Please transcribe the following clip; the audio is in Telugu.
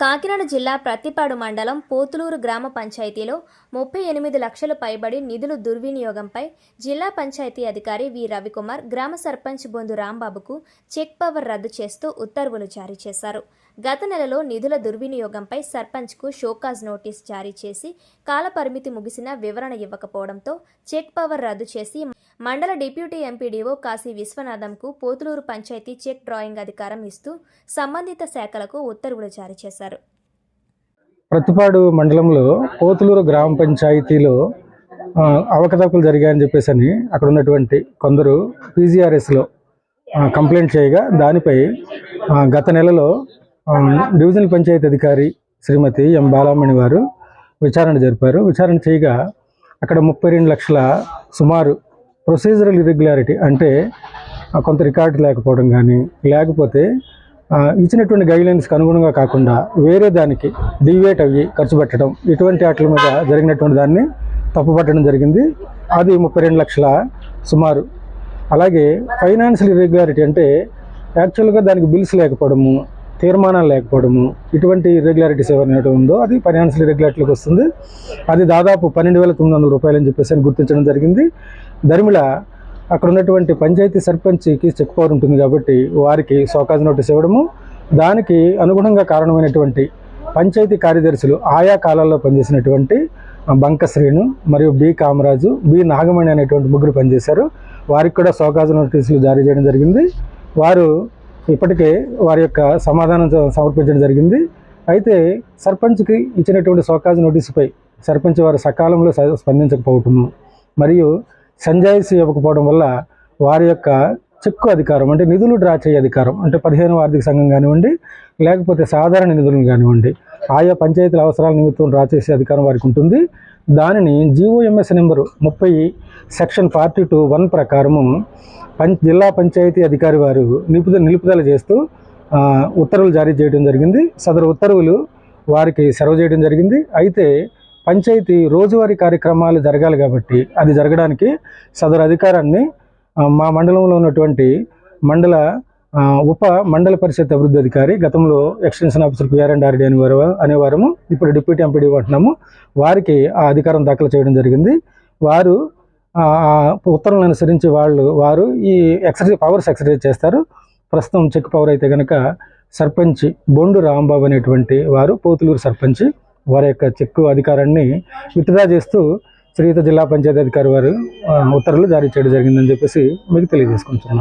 కాకినాడ జిల్లా ప్రత్తిపాడు మండలం పోతులూరు గ్రామ పంచాయతీలో ముప్పై ఎనిమిది లక్షలు పైబడి నిధులు దుర్వినియోగంపై జిల్లా పంచాయతీ అధికారి వి. రవికుమార్ గ్రామ సర్పంచ్ బొందు రాంబాబుకు చెక్ పవర్ రద్దు చేస్తూ ఉత్తర్వులు జారీ చేశారు. గత నెలలో నిధుల దుర్వినియోగంపై సర్పంచ్కు షోకాజ్ నోటీస్ జారీ చేసి కాలపరిమితి ముగిసిన వివరణ ఇవ్వకపోవడంతో చెక్ పవర్ రద్దు చేసి మండల డిప్యూటీ ఎంపీడీఓ కాశీ విశ్వనాథంకు పోతులూరు పంచాయతీ చెక్ డ్రాయింగ్ అధికారం ఇస్తూ సంబంధిత శాఖలకు ఉత్తర్వులు జారీ చేశారు. ప్రతిపాడు మండలంలో పోతులూరు గ్రామ పంచాయతీలో అవకతవకలు జరిగాయని చెప్పేసి అని అక్కడ ఉన్నటువంటి కొందరు పీజీఆర్ఎస్లో కంప్లైంట్ చేయగా దానిపై గత నెలలో డివిజనల్ పంచాయతీ అధికారి శ్రీమతి ఎం బాలామణి వారు విచారణ జరిపారు. విచారణ చేయగా అక్కడ ముప్పై రెండు లక్షల సుమారు ప్రొసీజరల్ ఇరెగ్యులారిటీ అంటే కొంత రికార్డ్ లేకపోవడం కానీ లేకపోతే ఇచ్చినటువంటి గైడ్లైన్స్కి అనుగుణంగా కాకుండా వేరే దానికి డివేట్ అయ్యి ఖర్చు పెట్టడం ఇటువంటి వాటి మీద జరిగినటువంటి దాన్ని తప్పుపట్టడం జరిగింది. అది ముప్పై రెండు లక్షల సుమారు. అలాగే ఫైనాన్షియల్ ఇర్రెగ్యులారిటీ అంటే యాక్చువల్గా దానికి బిల్స్ లేకపోవడము తీర్మానాలు లేకపోవడము ఇటువంటి ఇర్రెగ్యులారిటీస్ ఏమైనా ఉందో అది ఫైనాన్షియల్ ఇర్రెగ్యులారిటీలోకి వస్తుంది. అది దాదాపు పన్నెండు వేల తొమ్మిది వందల రూపాయలు అని చెప్పేసి అని గుర్తించడం జరిగింది. దరిమిళ అక్కడ ఉన్నటువంటి పంచాయతీ సర్పంచ్కి చెక్ పవర్ ఉంటుంది కాబట్టి వారికి సోకాజ్ నోటీస్ ఇవ్వడము. దానికి అనుగుణంగా కారణమైనటువంటి పంచాయతీ కార్యదర్శులు ఆయా కాలాల్లో పనిచేసినటువంటి బంక శ్రీను మరియు బి కామరాజు బి నాగమణి అనేటువంటి ముగ్గురు పనిచేశారు. వారికి కూడా సోకాజ్ నోటీసులు జారీ చేయడం జరిగింది. వారు ఇప్పటికే వారి యొక్క సమాధానం సమర్పించడం జరిగింది. అయితే సర్పంచ్కి ఇచ్చినటువంటి సోకాజ్ నోటీసుపై సర్పంచ్ వారు సకాలంలో స్పందించకపోవటము మరియు సంజాయిషి ఇవ్వకపోవడం వల్ల వారి యొక్క చెక్కు అధికారం అంటే నిధులు డ్రా చేయ అధికారం అంటే పదిహేను ఆర్థిక సంఘం కానివ్వండి లేకపోతే సాధారణ నిధులను కానివ్వండి ఆయా పంచాయతీల అవసరాల నిమిత్తం డ్రా చేసే అధికారం వారికి ఉంటుంది. దానిని జీఓఎంఎస్ నెంబరు ముప్పై సెక్షన్ ఫార్టీ టూ వన్ ప్రకారము పం జిల్లా పంచాయతీ అధికారి వారు నిలుపుదల నిలుపుదల చేస్తూ ఉత్తర్వులు జారీ చేయడం జరిగింది. సదరు ఉత్తర్వులు వారికి సెలవు చేయడం జరిగింది. అయితే పంచాయతీ రోజువారీ కార్యక్రమాలు జరగాలి కాబట్టి అది జరగడానికి సదరు అధికారాన్ని మా మండలంలో ఉన్నటువంటి మండల ఉప మండల పరిషత్ అభివృద్ధి అధికారి గతంలో extension officer PR and RD అనేవారు అనేవారము ఇప్పుడు డిప్యూటీ ఎంపీడీ అంటున్నాము. వారికి ఆ అధికారం దాఖలు చేయడం జరిగింది. వారు ఉత్తర్వులను అనుసరించి వాళ్ళు వారు ఈ ఎక్సర్సైజ్ పవర్స్ ఎక్సర్సైజ్ చేస్తారు. ప్రస్తుతం చెక్ పవర్ అయితే కనుక సర్పంచ్ బొండు రాంబాబు అనేటువంటి వారు పోతులూరు సర్పంచ్. వారి యొక్క చెక్కు అధికారాన్ని విత్డ్రా చేస్తూ శ్రీయుత జిల్లా పంచాయతీ అధికారి వారు ఉత్తర్వులు జారీ చేయడం జరిగిందని చెప్పేసి మీకు తెలియజేసుకుంటున్నాను.